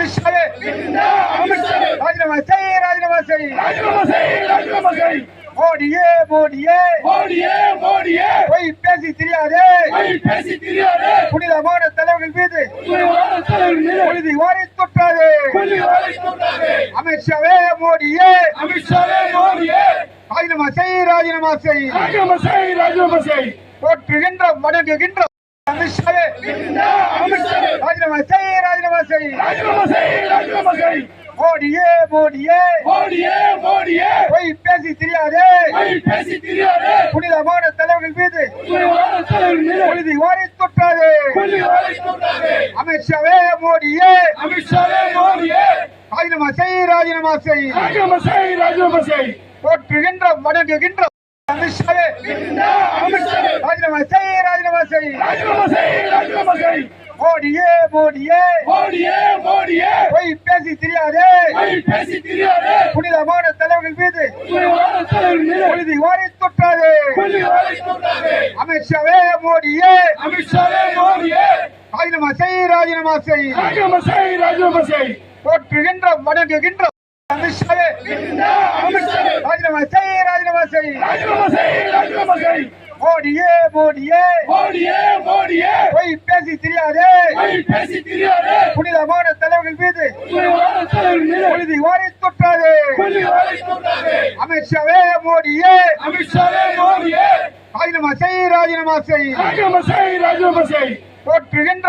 அமித்ஷாவே. ராஜினாமா செய் ராஜினாமா செய். ராஜினாமா செய் ராஜினாமா செய். மோடியே மோடியே. மோடியே மோடியே. பொய் பேசி தெரியாதே. பொய் பேசி தெரியாதே. புனிதமான தலைவர்கள் மீது புனிதமான தலைவர் மீது புனிதி வாரி தொட்டாதே. புள்ளி வாரி தொட்டாதே. அமித்ஷாவே மோடியே. அமித்ஷாவே மோடியே. ராஜினாமா செய் ராஜினாமா செய். ராஜினாமா செய் ராஜினாமா செய். போற்றுகின்ற வணங்குகின்ற அமித்ஷாவே. அமித்ஷாவே ராஜினாமா செய் ராஜினாமா செய். ராஜினாமா செய் ராஜினாமா செய். மோடியே மோடியே. மோடியே மோடியே. பொய் பேசி தெரியாதே. பொய் பேசி தெரியாதே. புனிதமான தலைவர்கள் மீது. புனிதமான தலைவர் மீது. புனிதி வாரி தொட்டாதே. புள்ளி வாரி தொட்டாதே. அமித்ஷாவே மோடியே. அமித்ஷாவே மோடியே. ராஜினாமா செய் ராஜினாமா செய். ராஜினாமா செய் ராஜினாமா செய். போற்றுகின்ற வணங்குகின்ற அமித்ஷாவே. அமித்ஷாவே. ராஜினாமா செய் ராஜினாமா செய். ராஜினாமா செய் ராஜினாமா செய். மோடியே மோடியே. மோடியே மோடியே. பொய் பேசி தெரியாதே. பொய் பேசி தெரியாதே. புனிதமான தலைவர்கள் மீது. புனிதி வாரி தொட்டாதே. அமித்ஷாவே மோடியே. அமித்ஷாவே மோடியே. ராஜினாமா செய் ராஜினாமா செய். ராஜினாமா செய் ராஜினாமா செய். போற்றுகின்ற வணங்குகின்ற அமித்ஷாவே. ராஜினாமா செய் ராஜினாமா செய். ராஜினாமா செய் ராஜினாமா செய். மோடியே மோடியே. மோடியே. பேசி தெரியாதே. புனிதமான தலைவர்கள் மீது புனிதி வாரி தொட்டாதே. அமித்ஷாவே மோடியே. அமித்ஷாவே மோடியே. ராஜினாமா செய் ராஜினாமா செய். ராஜினாமா செய் போற்றுகின்ற